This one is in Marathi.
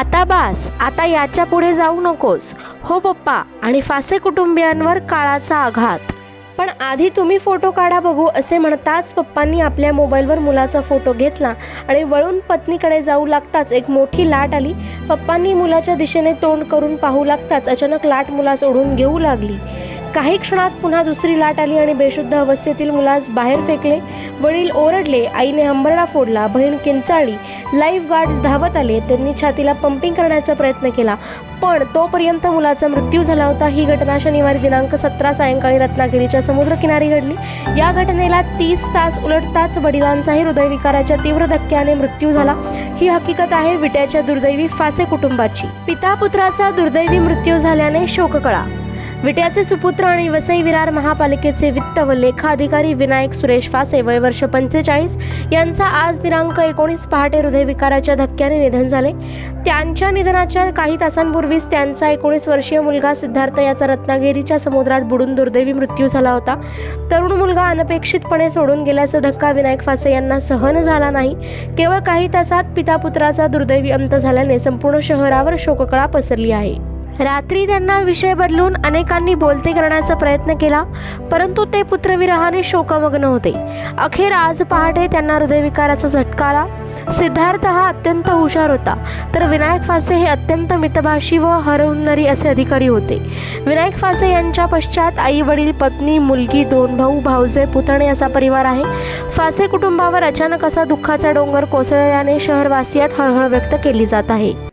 आता बास आता याच्यापुढे जाऊ नकोस. हो पप्पा आणि फासे कुटुंबियांवर काळाचा आघात. पण आधी तुम्ही फोटो काढा बघू असे म्हणताच पप्पांनी आपल्या मोबाईलवर मुलाचा फोटो घेतला आणि वळून पत्नीकडे जाऊ लागताच एक मोठी लाट आली. पप्पांनी मुलाच्या दिशेने तोंड करून पाहू लागताच अचानक लाट मुलास ओढून घेऊ लागली. काही क्षणात पुन्हा दुसरी लाट आली आणि बेशुद्ध अवस्थेतील मुलास बाहेर फेकले. वडील ओरडले आईने हंबरडा फोडला बहीण किंचाळली लाईफ गार्ड्स धावत आले त्यांनी छातीला पंपिंग करण्याचा प्रयत्न केला. पण तोपर्यंत मुलाचा मृत्यू झाला होता. ही घटना शनिवारी दिनांक सतरा सायंकाळी रत्नागिरीच्या समुद्रकिनारी घडली. या घटनेला तीस तास उलटताच वडिलांचाही हृदयविकाराच्या तीव्र धक्क्याने मृत्यू झाला. ही हकीकत आहे विट्याच्या दुर्दैवी फासे कुटुंबाची. पिता पुत्राचा दुर्दैवी मृत्यू झाल्याने शोककळा विट्याचे सुपुत्र आणि वसई विरार महापालिकेचे वित्त व लेखाधिकारी विनायक सुरेश फासे वय वर्ष पंचेचाळीस यांचा आज दिनांक एकोणीस पहाटे हृदयविकाराच्या धक्क्याने निधन झाले. त्यांच्या निधनाच्या काही तासांपूर्वीच त्यांचा एकोणीस वर्षीय मुलगा सिद्धार्थ याचा रत्नागिरीच्या समुद्रात बुडून दुर्दैवी मृत्यू झाला होता. तरुण मुलगा अनपेक्षितपणे सोडून गेल्याचा धक्का विनायक फासे यांना सहन झाला नाही. केवळ काही तासात पिता पुत्राचा दुर्दैवी अंत झाल्याने संपूर्ण शहरावर शोककळा पसरली आहे. रात्री त्यांना विषय बदलून अनेकांनी बोलते करण्याचा प्रयत्न केला परंतु ते पुत्रविरहाने शोकमग्न होते. अखेर आज पहाटे त्यांना हृदयविकाराचा झटका आला. सिद्धार्थ हा अत्यंत हुशार होता तर विनायक फासे हे अत्यंत मितभाषी व हरहुन्नरी असे अधिकारी होते. विनायक फासे यांच्या पश्चात आई वडील पत्नी मुलगी दोन भाऊ भाऊजे पुतणे असा परिवार आहे. फासे कुटुंबावर अचानक असा दुःखाचा डोंगर कोसळल्याने शहरवासियात हळहळ व्यक्त केली जात आहे.